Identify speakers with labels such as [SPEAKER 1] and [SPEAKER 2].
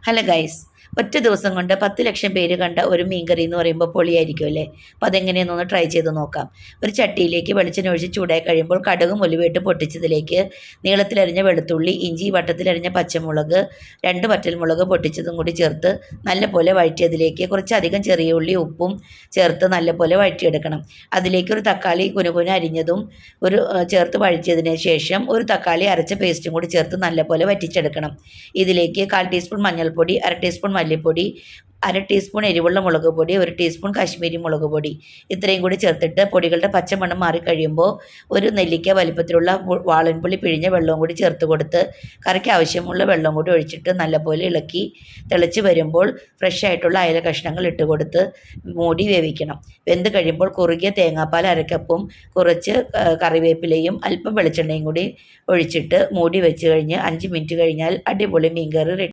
[SPEAKER 1] Hello guys ഒറ്റ ദിവസം കൊണ്ട് പത്ത് ലക്ഷം പേര് കണ്ട ഒരു മീൻകറി എന്ന് പറയുമ്പോൾ പൊളിയായിരിക്കും അല്ലേ? അപ്പോൾ അതെങ്ങനെയെന്നൊന്ന് ട്രൈ ചെയ്ത് നോക്കാം. ഒരു ചട്ടിയിലേക്ക് വെളിച്ചെണ്ണ ഒഴിച്ച് ചൂടായി കഴിയുമ്പോൾ കടുകും ഒലിവിട്ട് പൊട്ടിച്ചതിലേക്ക് നീളത്തിലരിഞ്ഞ വെളുത്തുള്ളി ഇഞ്ചി വട്ടത്തിലരിഞ്ഞ പച്ചമുളക് രണ്ട് വറ്റൽമുളക് പൊട്ടിച്ചതും കൂടി ചേർത്ത് നല്ലപോലെ വഴറ്റിയതിലേക്ക് കുറച്ചധികം ചെറിയ ഉള്ളി ഉപ്പും ചേർത്ത് നല്ലപോലെ വഴറ്റിയെടുക്കണം. അതിലേക്ക് ഒരു തക്കാളി കുനുകുന അരിഞ്ഞതും ഒരു ചേർത്ത് വഴറ്റിയതിന് ശേഷം ഒരു തക്കാളി അരച്ച പേസ്റ്റും കൂടി ചേർത്ത് നല്ലപോലെ വറ്റിച്ചെടുക്കണം. ഇതിലേക്ക് കാൽ ടീസ്പൂൺ മഞ്ഞൾപ്പൊടി അര ടീസ്പൂൺ മല്ലിപ്പൊടി അര ടീസ്പൂൺ എരിവുള്ള മുളക് പൊടി ഒരു ടീസ്പൂൺ കാശ്മീരി മുളക് പൊടി. ഇത്രയും കൂടി ചേർത്തിട്ട് പൊടികളുടെ പച്ചമണം മാറിക്കഴിയുമ്പോൾ ഒരു നെല്ലിക്ക വലിപ്പത്തിലുള്ള വാളൻപുളി പിഴിഞ്ഞ വെള്ളവും കൂടി ചേർത്ത് കൊടുത്ത് കറിക്ക് ആവശ്യമുള്ള വെള്ളം കൂടി ഒഴിച്ചിട്ട് നല്ലപോലെ ഇളക്കി തിളച്ച് വരുമ്പോൾ ഫ്രഷ് ആയിട്ടുള്ള അയല കഷ്ണങ്ങൾ ഇട്ട് കൊടുത്ത് മൂടി വേവിക്കണം. വെന്ത് കഴിയുമ്പോൾ കുറുകിയ തേങ്ങാപ്പാൽ അരക്കപ്പും കുറച്ച് കറിവേപ്പിലയും അല്പം വെളിച്ചെണ്ണയും കൂടി ഒഴിച്ചിട്ട് മൂടി വെച്ച് കഴിഞ്ഞ് അഞ്ച് മിനിറ്റ് കഴിഞ്ഞാൽ അടിപൊളി മീൻകറി റെഡി